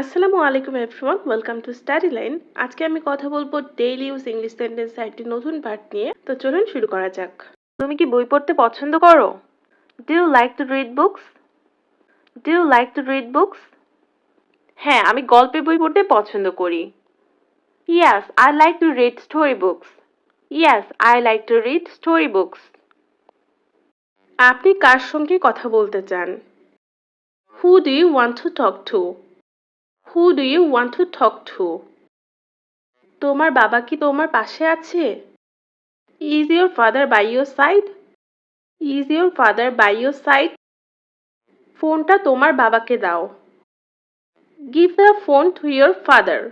আসসালামু আলাইকুম everyone welcome to study line আজকে আমি কথা বলব ডেইলি ইউজ ইংলিশ সেন্টেন্স একটি নতুন পার্ট নিয়ে। তো চলুন শুরু করা যাক। তুমি কি বই পড়তে পছন্দ করো? Do you like to read books do you like to read books হ্যাঁ আমি গল্পের বই পড়তে পছন্দ করি। Yes I like to read story books yes I like to read story books আপনি কার সঙ্গে কথা বলতে চান? Who do you want to talk to who do you want to talk to তোমার বাবা কি তোমার পাশে আছে? Is your father by your side is your father by your side ফোনটা তোমার বাবাকে দাও। Give the phone to your father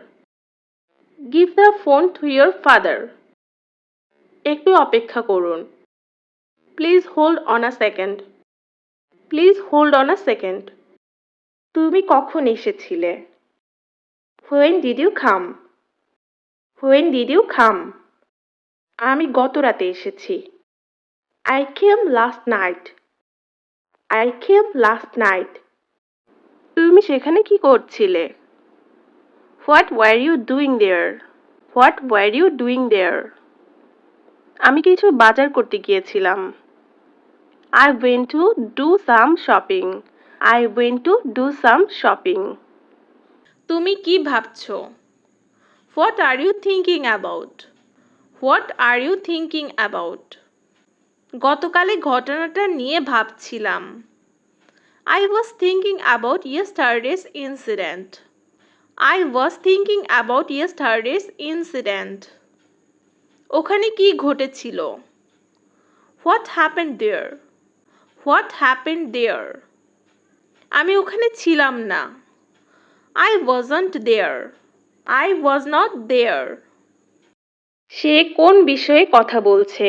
give the phone to your father একটু অপেক্ষা করুন। Please hold on a second please hold on a second তুমি কখন এসেছিলে? When did you come when did you come আমি গত রাতে এসেছি। I came last night I came last night তুমি সেখানে কি করছিলে? What were you doing there what were you doing there আমি কিছু বাজার করতে গিয়েছিলাম। I went to do some shopping I went to do some shopping তুমি কি ভাবছ? What are you thinking about what are you thinking about গতকালে ঘটনাটা নিয়ে ভাবছিলাম। I was thinking about yesterday's incident I was thinking about yesterday's incident ওখানে কি ঘটেছিল? What happen there what happen there আমি ওখানে ছিলাম না। I wasn't there I was not there সে কোন বিষয়ে কথা বলছে?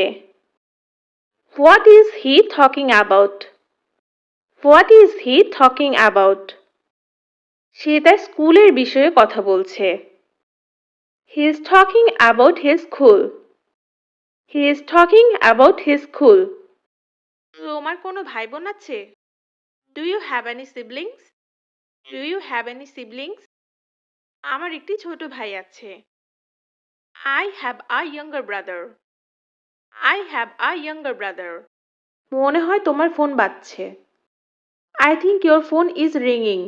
What is he talking about what is he talking about সে তার স্কুলের বিষয়ে কথা বলছে। He is talking about his school he is talking about his school তোমার কোনো ভাই বোন আছে? Do you have any siblings do you have any siblings আমার একটি ছোট ভাই আছে। I have a younger brother I have a younger brother মনে হয় তোমার ফোন বাজছে। I think your phone is রিংিং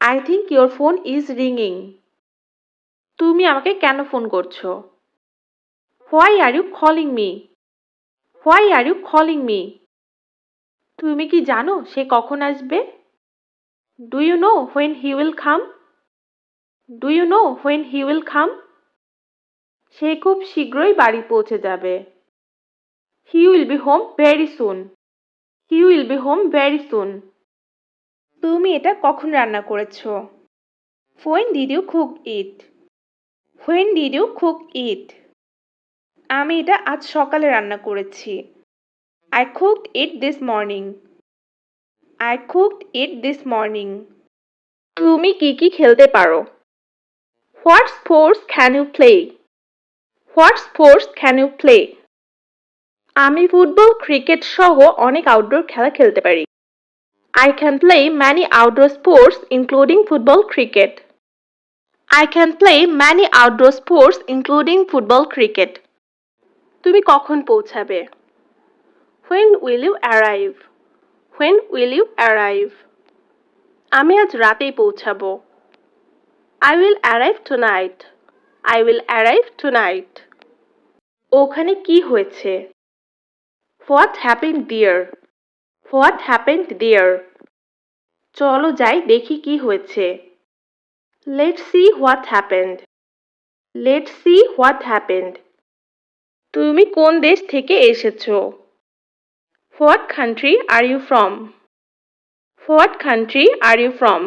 I think your phone is রিংিং তুমি আমাকে কেন ফোন করছ? Why are you calling me why are you calling me তুমি কি জানো সে কখন আসবে? Do you know when he will come do you know when he will come সে খুব শীঘ্রই বাড়ি পৌঁছে যাবে। He will be home very soon he will be home very soon তুমি এটা কখন রান্না করেছ? When did you cook it when did you cook it আমি এটা আজ সকালে রান্না করেছি। I cooked it this morning I cooked it this morning তুমি কি কি খেলতে পারো? What sports can you play what sports can you play আমি ফুটবল, ক্রিকেট সহ অনেক আউটডোর খেলা খেলতে পারি। I can play many outdoor sports including football cricket I can play many outdoor sports including football cricket তুমি কখন পৌঁছাবে? When will you arrive when will you arrive আমি আজ রাতেই পৌঁছাবো। I will arrive tonight I will arrive tonight ওখানে কি হয়েছে? What happen dear what happen dear চলো যাই, দেখি কি হয়েছে। Let see what happened let see what happened তুমি কোন দেশ থেকে এসেছ? What country are you from what country are you from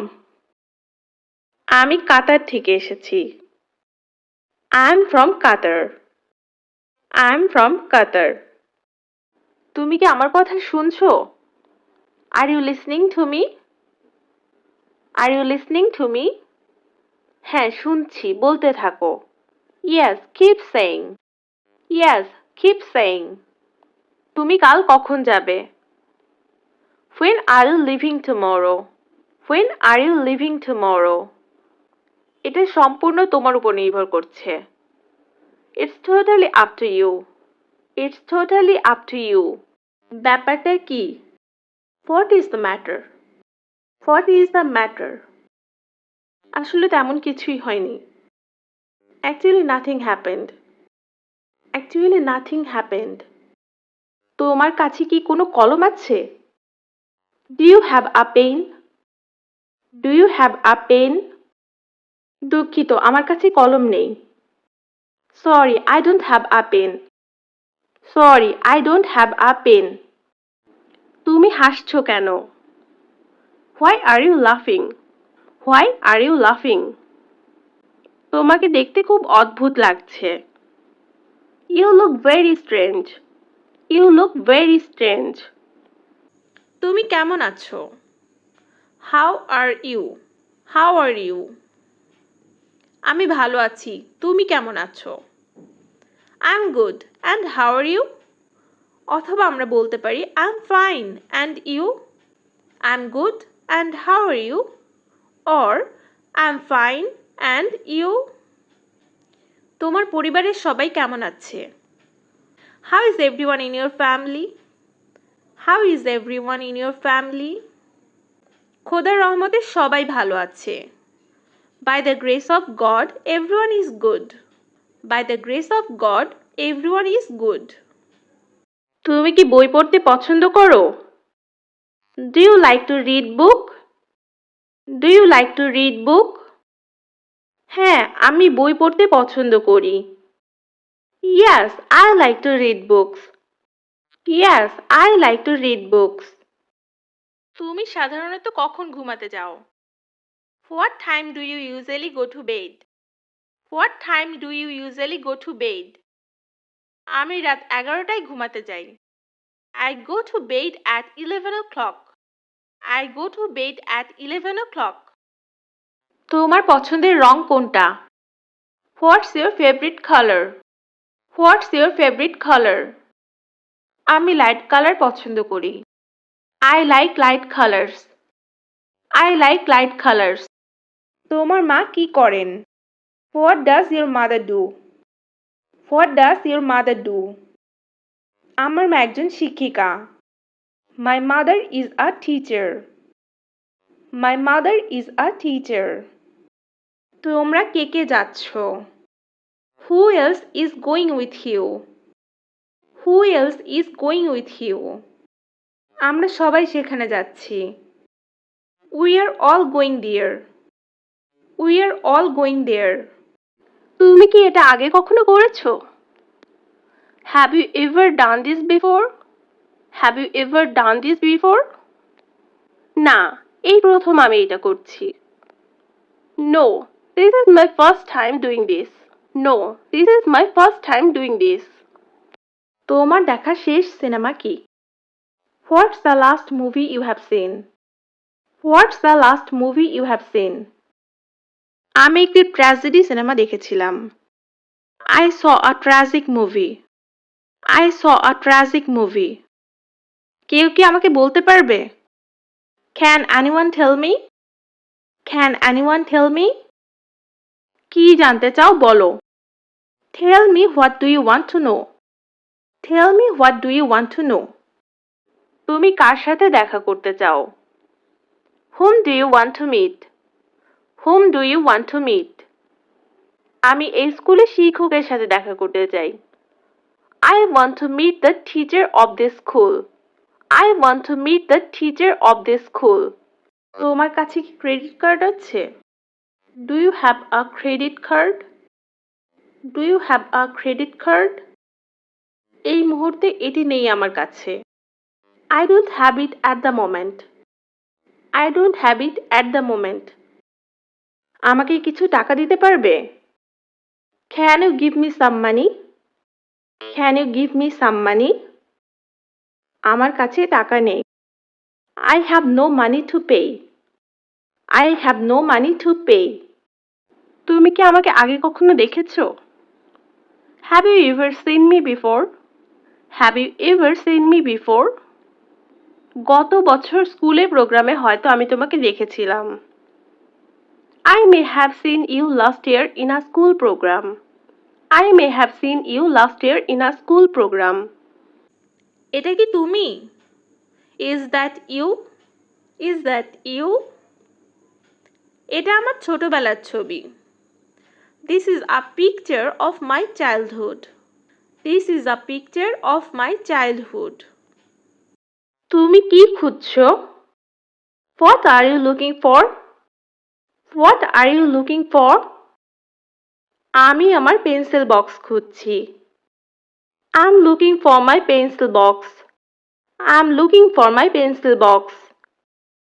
আমি কাতার থেকে এসেছি। I am from Qatar I am from Qatar তুমি কি আমার কথা শুনছো? Are you listening to me are you listening to me হ্যাঁ শুনছি, বলতে থাকো। Yes keep saying yes keep saying তুমি কাল কখন যাবে? When are you leaving tomorrow? When are you leaving tomorrow? এটা সম্পূর্ণ তোমার উপর নির্ভর করছে। It's totally up to you it's totally up to you ব্যাপারটা কি? What is the matter what is the matter আসলে তেমন কিছুই হয়নি। Actually nothing happened actually nothing happened তোমার কাছে কি কোনো কলম আছে? Do you have a pen do you have a pen দুঃখিত, আমার কাছে কলম নেই। Sorry I don't have a pen sorry I don't have a pen তুমি হাসছো কেন? হোয়াই আর ইউ লাফিং হোয়াই আর ইউ লাফিং তোমাকে দেখতে খুব অদ্ভুত লাগছে। You look very strange you look very strange তুমি কেমন আছো? How are you how are you আমি ভালো আছি। তুমি কেমন আছো? I am good and how are you অথবা আমরা বলতে পারি I am fine and you I am good and how are you or I am fine and you তোমার পরিবারের সবাই কেমন আছে? Is every one in your family how is every one in your family খোদার রহমতে সবাই ভালো আছে। By the grace of God everyone is good by the grace of God everyone is good তুমি কি বই পড়তে পছন্দ করো? Do you like to read book do you like to read book হ্যাঁ আমি বই পড়তে পছন্দ করি। Yes I like to read books yes I like to read books তুমি সাধারণত কখন ঘুমাতে যাও? What time do you usually go to bed what time do you usually go to bed আমি রাত এগারোটায় ঘুমাতে যাই। I go to bed at eleven o'clock I go to bed at eleven o'clock তোমার পছন্দের রং কোনটা? What's your favourite colour what's your favourite colour আমি লাইট কালার পছন্দ করি। I like light colours I like light colours তোমার মা কি করেন? What does your mother do what does your mother do আমার মা একজন শিক্ষিকা। My mother is a teacher my mother is a teacher তোমরা কে কে যাচ্ছ? Who else is going with you who else is going with you আমরা সবাই সেখানে যাচ্ছি। We are all going there we are all going there তুমি কি এটা আগে কখনো করেছ? Have you ever done this before have you ever done this before না, এই প্রথম আমি এটা করছি। No this is my first time doing this no this is my first time doing this তোমার দেখা শেষ সিনেমা কি? What's the last movie you have seen what's the last movie you have seen আমি একটি tragedy cinema দেখেছিলাম। I saw a tragic movie I saw a tragic movie কেউ কি আমাকে বলতে পারবে? Can anyone tell me can anyone tell me কি জানতে চাও বলো। Tell me what do you want to know tell me what do you want to know তুমি কার সাথে দেখা করতে চাও? হুম do you want to meet hmm do you want to meet আমি এই স্কুলে শিক্ষকের সাথে দেখা করতে চাই। I want to meet the teacher of this school I want to meet the teacher of this school তোমার কাছে কি ক্রেডিট কার্ড আছে? Do you have a credit card do you have a credit card এই মুহূর্তে এটি নেই আমার কাছে। I don't have it at the moment I don't have it at the moment আমাকে কিছু টাকা দিতে পারবে? Can you give me some money can you give me some money আমার কাছে টাকা নেই। I have no money to pay I have no money to pay তুমি কি আমাকে আগে কখনো দেখেছ? Have you ever seen me before have you ever seen me before গত বছর স্কুলে প্রোগ্রামে হয়তো আমি তোমাকে দেখেছিলাম। I may have seen you last year in a school programme I may have seen you last year in a school programme এটা কি তুমি? Is that you is that you এটা আমার ছোটবেলার ছবি। This is a picture of my childhood this is a picture of my childhood তুমি কি খুঁজছো What are you looking for? What are you looking for? আমি আমার পেন্সিল বক্স খুঁজছি I'm looking for my pencil box. I'm looking for my pencil box.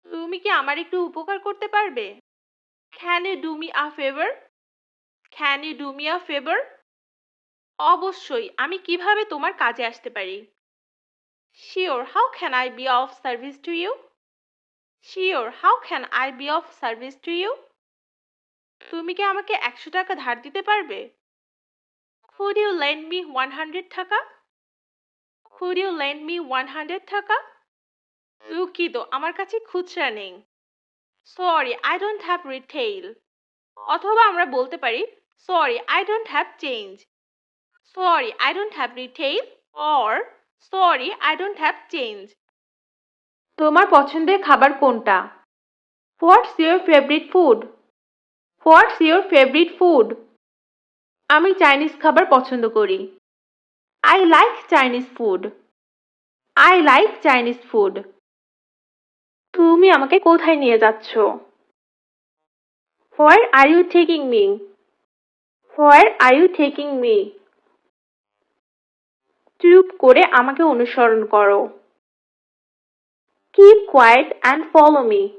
তুমি কি আমার একটু উপকার করতে পারবে can you do me a favour can you do me a favour অবশ্যই, আমি কীভাবে তোমার কাজে আসতে পারি? Sure how can I be of service to you sure how can I be of service to you তুমি কি আমাকে একশো টাকা ধার দিতে পারবে? Could you lend me one hundred taka? Could you lend me one hundred taka? দুঃখিত, আমার কাছে খুচরা নেই। Sorry I don't have retail অথবা আমরা বলতে পারি sorry I don't have change sorry I don't have retail or sorry I don't have change তোমার পছন্দের খাবার কোনটা? What's your favourite food what's your favourite food আমি চাইনিজ খাবার পছন্দ করি। I like Chinese food I like Chinese food তুমি আমাকে কোথায় নিয়ে যাচ্ছ? Where are you taking me where are you taking me চুপ করে আমাকে অনুসরণ করো Keep quiet and follow me.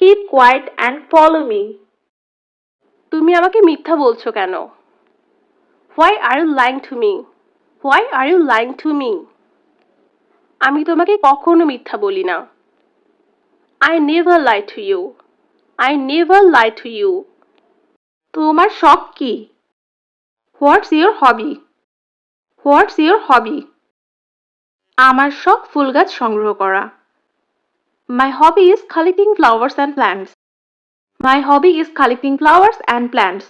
Keep quiet and follow me. তুমি আমাকে মিথ্যা বলছো কেন Why are you lying to me? Why are you lying to me? আমি তোমাকে কখনো মিথ্যা বলি না I never lie to you. I never lie to you. তোমার শখ কি? What's your hobby what's your hobby আমার শখ ফুল গাছ সংগ্রহ করা। My hobby is collecting flowers and plants my hobby is collecting flowers and plants